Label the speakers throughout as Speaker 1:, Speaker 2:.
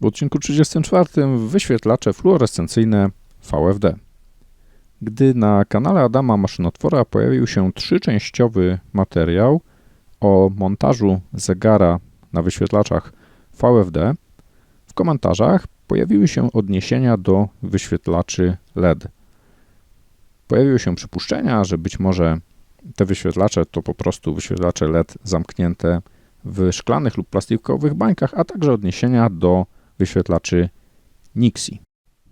Speaker 1: W odcinku 34 wyświetlacze fluorescencyjne VFD. Gdy na kanale Adama Maszynotwora pojawił się trzyczęściowy materiał o montażu zegara na wyświetlaczach VFD, w komentarzach pojawiły się odniesienia do wyświetlaczy LED. Pojawiły się przypuszczenia, że być może te wyświetlacze to po prostu wyświetlacze LED zamknięte w szklanych lub plastikowych bańkach, a także odniesienia do wyświetlaczy Nixie.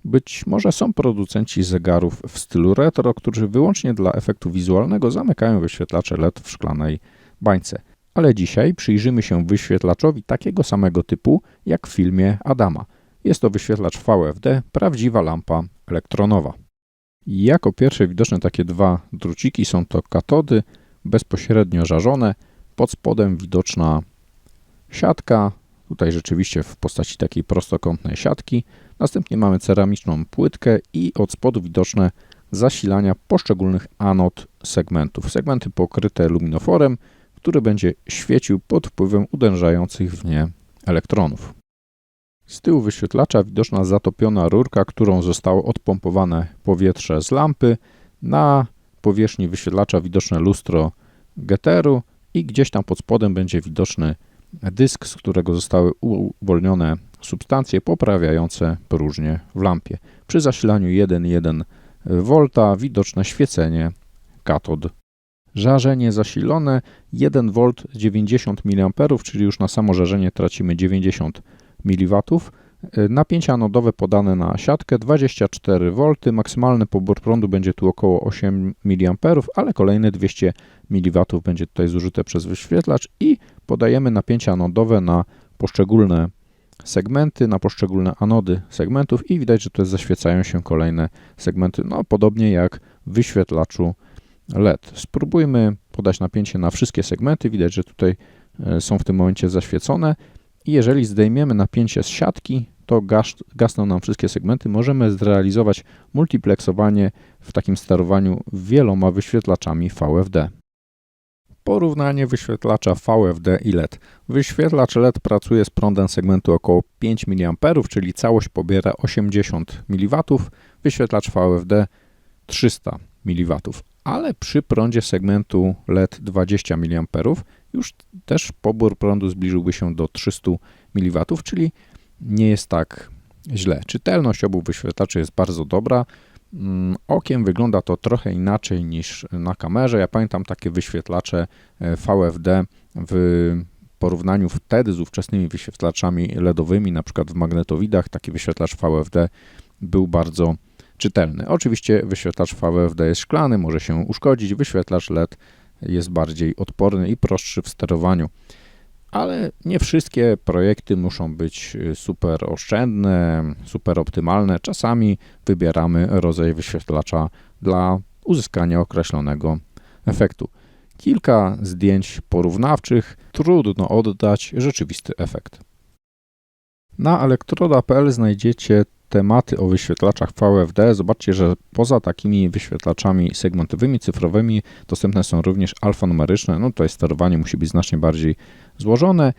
Speaker 1: Być może są producenci zegarów w stylu retro, którzy wyłącznie dla efektu wizualnego zamykają wyświetlacze LED w szklanej bańce. Ale dzisiaj przyjrzymy się wyświetlaczowi takiego samego typu jak w filmie Adama. Jest to wyświetlacz VFD, prawdziwa lampa elektronowa. Jako pierwsze widoczne takie dwa druciki są to katody bezpośrednio żarzone, pod spodem widoczna siatka, tutaj rzeczywiście w postaci takiej prostokątnej siatki. Następnie mamy ceramiczną płytkę i od spodu widoczne zasilania poszczególnych anod segmentów. Segmenty pokryte luminoforem, który będzie świecił pod wpływem uderzających w nie elektronów. Z tyłu wyświetlacza widoczna zatopiona rurka, którą zostało odpompowane powietrze z lampy. Na powierzchni wyświetlacza widoczne lustro geteru i gdzieś tam pod spodem będzie widoczny dysk, z którego zostały uwolnione substancje poprawiające próżnię w lampie. Przy zasilaniu 1,1 V widoczne świecenie katod. Żarzenie zasilone 1 V 90 mA, czyli już na samo żarzenie tracimy 90 mW. Napięcie anodowe podane na siatkę 24 V, maksymalny pobór prądu będzie tu około 8 mA, ale kolejne 200 mW będzie tutaj zużyte przez wyświetlacz i podajemy napięcie anodowe na poszczególne segmenty, na poszczególne anody segmentów i widać, że tutaj zaświecają się kolejne segmenty, no podobnie jak w wyświetlaczu LED. Spróbujmy podać napięcie na wszystkie segmenty, widać, że tutaj e, są w tym momencie zaświecone i jeżeli zdejmiemy napięcie z siatki, to gas, gasną nam wszystkie segmenty. Możemy zrealizować multiplexowanie w takim sterowaniu wieloma wyświetlaczami VFD. Porównanie wyświetlacza VFD i LED. Wyświetlacz LED pracuje z prądem segmentu około 5 mA, czyli całość pobiera 80 mW, wyświetlacz VFD 300 mW, ale przy prądzie segmentu LED 20 mA już też pobór prądu zbliżyłby się do 300 mW, czyli nie jest tak źle. Czytelność obu wyświetlaczy jest bardzo dobra. Mm, okiem wygląda to trochę inaczej niż na kamerze. Ja pamiętam takie wyświetlacze e, VFD w porównaniu wtedy z ówczesnymi wyświetlaczami LEDowymi, na przykład w magnetowidach, taki wyświetlacz VFD był bardzo czytelny. Oczywiście wyświetlacz VFD jest szklany, może się uszkodzić, wyświetlacz LED jest bardziej odporny i prostszy w sterowaniu. Ale nie wszystkie projekty muszą być y, super oszczędne, super optymalne. Czasami wybieramy rodzaj wyświetlacza dla uzyskania określonego efektu. Kilka zdjęć porównawczych, trudno oddać rzeczywisty efekt. Na elektroda.pl znajdziecie tematy o wyświetlaczach VFD, zobaczcie, że poza takimi wyświetlaczami segmentowymi, cyfrowymi, dostępne są również alfanumeryczne. No tutaj sterowanie musi być znacznie bardziej złożone.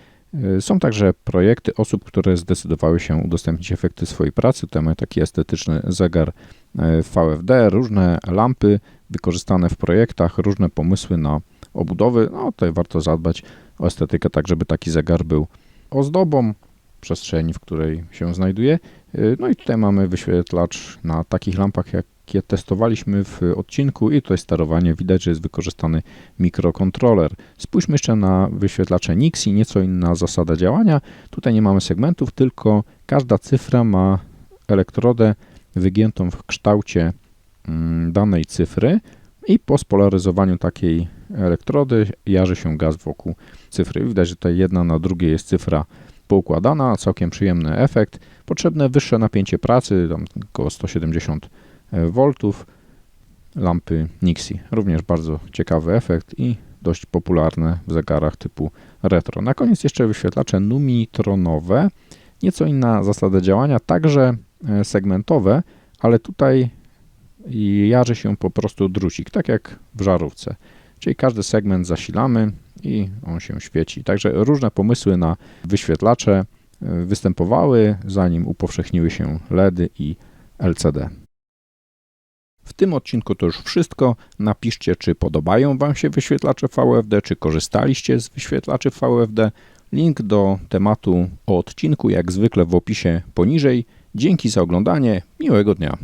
Speaker 1: Y, są także projekty osób, które zdecydowały się udostępnić efekty swojej pracy. Tutaj mamy taki estetyczny zegar y, VFD, różne lampy wykorzystane w projektach, różne pomysły na obudowy. No tutaj warto zadbać o estetykę, tak żeby taki zegar był ozdobą przestrzeni, w której się znajduje. Y, no i tutaj mamy wyświetlacz na takich lampach, jakie testowaliśmy w odcinku i tutaj sterowanie widać, że jest wykorzystany mikrokontroler. Spójrzmy jeszcze na wyświetlacze Nixie, nieco inna zasada działania. Tutaj nie mamy segmentów, tylko każda cyfra ma elektrodę wygiętą w kształcie mm, danej cyfry i po spolaryzowaniu takiej elektrody jarzy się gaz wokół cyfry. Widać, że tutaj jedna na drugiej jest cyfra poukładana, całkiem przyjemny efekt. Potrzebne wyższe napięcie pracy, tam około 170 V, lampy Nixie. Również bardzo ciekawy efekt i dość popularne w zegarach typu retro. Na koniec jeszcze wyświetlacze numitronowe. Nieco inna zasada działania, także e, segmentowe, ale tutaj jarzy się po prostu drucik, tak jak w żarówce. Czyli każdy segment zasilamy i on się świeci. Także różne pomysły na wyświetlacze e, występowały, zanim upowszechniły się LEDy i LCD. W tym odcinku to już wszystko. Napiszcie, czy podobają Wam się wyświetlacze VFD, czy korzystaliście z wyświetlaczy VFD. Link do tematu o odcinku jak zwykle w opisie poniżej. Dzięki za oglądanie. Miłego dnia.